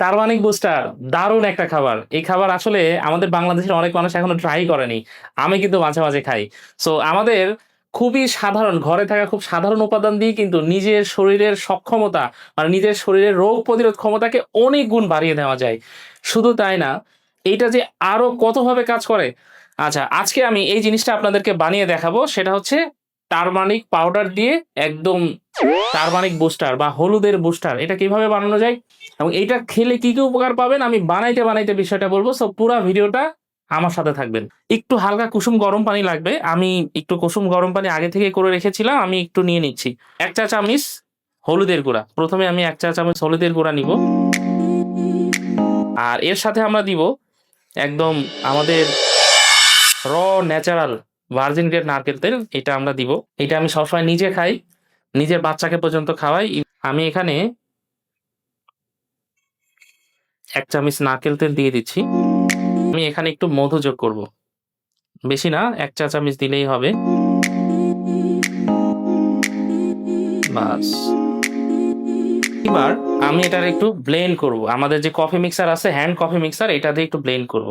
তারমানিক booster দারুণ একটা খাবার। এই খাবার আসলে আমাদের বাংলাদেশের অনেক মানুষ এখনও ট্রাই করেনি। আমি কিন্তু মাঝে মাঝে খাই। সো আমাদের খুবই সাধারণ, ঘরে থাকা খুব সাধারণ উপাদান দিয়ে কিন্তু নিজের শরীরের সক্ষমতা মানে নিজের শরীরের রোগ প্রতিরোধ ক্ষমতাকে অনেক গুণ বাড়িয়ে দেওয়া যায়। শুধু তাই না, এইটা যে আরও কতভাবে কাজ করে? আচ্ছা আজকে আমি এই জিনিসটা আপনাদেরকে বানিয়ে দেখাবো। সেটা হচ্ছে টারমানিক পাউডার দিয়ে একদম টারমানিক বুস্টার বা হলুদের বুস্টার এটা কীভাবে বানানো যায়? এবং এটা খেলে কি কি উপকার পাবেন? আমি বানাইতে বানাইতে বিষয়টা বলব। সো পুরো ভিডিওটা আমার সাথে থাকবেন। একটু হালকা কুসুম গরম পানি লাগবে। আমি একটু কুসুম গরম পানি আগে থেকে করে রেখেছিলাম, আমি একটু নিয়ে নিচ্ছি। এক চা চামচ হলুদের গুঁড়া। প্রথমে আমি এক চা চামচ হলুদের গুঁড়া নিব। আর এর সাথে আমরা দিব একদম আমাদের র ন্যাচারাল ভার্জিন গ্রেড নারকেল তেল। এটা আমরা দিব। এটা আমি সবসময় নিজে খাই। নিজের বাচ্চাকে পর্যন্ত খাওয়াই। আমি এখানে এক চামচ নারকেল তেল দিয়ে দিচ্ছি। আমি এখানে একটু মধু যোগ করব। বেশি না, এক চা চামচ দিলেই হবে। এবার আমি এটার একটু ব্লেন্ড করব। আমাদের যে কফি মিক্সার আছে হ্যান্ড কফি মিক্সার এটা দিয়ে একটু ব্লেন্ড করব।